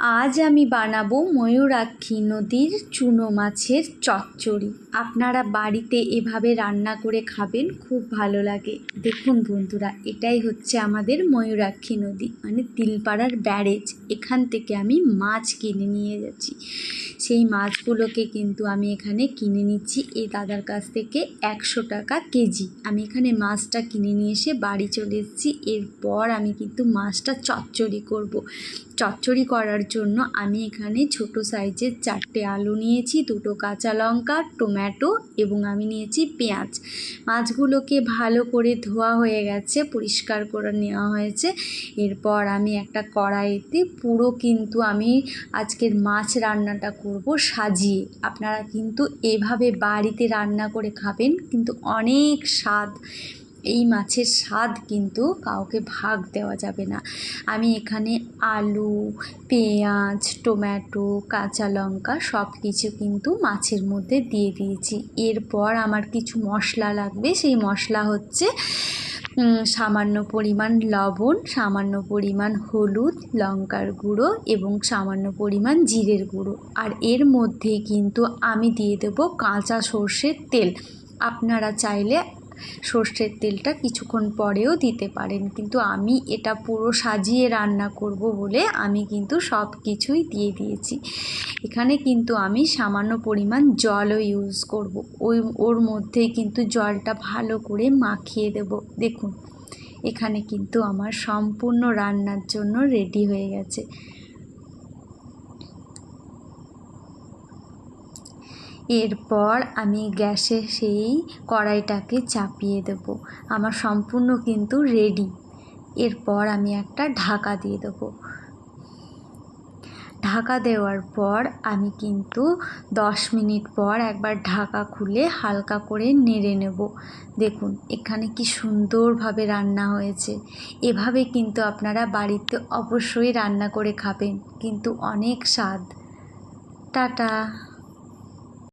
আজ আমি বানাবো ময়ূরাক্ষী নদীর চুনো মাছের চচ্চড়ি। আপনারা বাড়িতে এভাবে রান্না করে খাবেন, খুব ভালো লাগে। দেখুন বন্ধুরা, এটাই হচ্ছে আমাদের ময়ূরাক্ষী নদী মানে তিলপাড়ার ব্যারেজ। এখান থেকে আমি মাছ কিনে নিয়ে যাচ্ছি। সেই মাছগুলোকে কিন্তু আমি এখানে কিনে নিচ্ছি। এই দাদার কাছ থেকে একশো টাকা কেজি। আমি এখানে মাছটা কিনে নিয়ে এসে বাড়ি চলে এসেছি। এরপর আমি কিন্তু মাছটা চচ্চড়ি করব। চচ্চড়ি করার জন্য আমি এখানে ছোট সাইজের চারটে আলু নিয়েছি, দুটো কাঁচা লঙ্কা, টমেটো এবং আমি নিয়েছি পেঁয়াজ। মাছগুলোকে ভালো করে ধোয়া হয়ে গেছে, পরিষ্কার করে নেওয়া হয়েছে। এরপর আমি একটা কড়াইতে পুরো কিন্তু আমি আজকের মাছ রান্নাটা করব সাজিয়ে। আপনারা কিন্তু এভাবে বাড়িতে রান্না করে খাবেন, কিন্তু অনেক স্বাদ এই মাছের স্বাদ কিন্তু কাউকে ভাগ দেওয়া যাবে না। আমি এখানে আলু, পেঁয়াজ, টমেটো, কাঁচা লঙ্কা সব কিছু কিন্তু মাছের মধ্যে দিয়ে দিয়েছি। এরপর আমার কিছু মশলা লাগবে। সেই মশলা হচ্ছে সামান্য পরিমাণ লবণ, সামান্য পরিমাণ হলুদ, লঙ্কার গুঁড়ো এবং সামান্য পরিমাণ জিরের গুঁড়ো। আর এর মধ্যে কিন্তু আমি দিয়ে দেবো কাঁচা সর্ষের তেল। আপনারা চাইলে সর্ষের তেলটা কিছুক্ষণ পরেও দিতে পারেন। কিন্তু আমি এটা পুরো সাজিয়ে রান্না করব বলে আমি কিন্তু সব কিছুই দিয়ে দিয়েছি। এখানে কিন্তু আমি সামান্য পরিমাণ জলও ইউজ করব। ওই, ওর মধ্যেই কিন্তু জলটা ভালো করে মাখিয়ে দেব। দেখুন, এখানে কিন্তু আমার সম্পূর্ণ রান্নার জন্য রেডি হয়ে গেছে। এরপর আমি গ্যাসে সেই কড়াইটাকে চাপিয়ে দেব। আমার সম্পূর্ণ কিন্তু রেডি এরপর আমি একটা ঢাকা দিয়ে দেবো। ঢাকা দেওয়ার পর আমি কিন্তু দশ মিনিট পর একবার ঢাকা খুলে হালকা করে নেড়ে নেব। দেখুন, এখানে কি সুন্দরভাবে রান্না হয়েছে। এভাবে কিন্তু আপনারা বাড়িতে অবশ্যই রান্না করে খাবেন, কিন্তু অনেক স্বাদ। টাটা!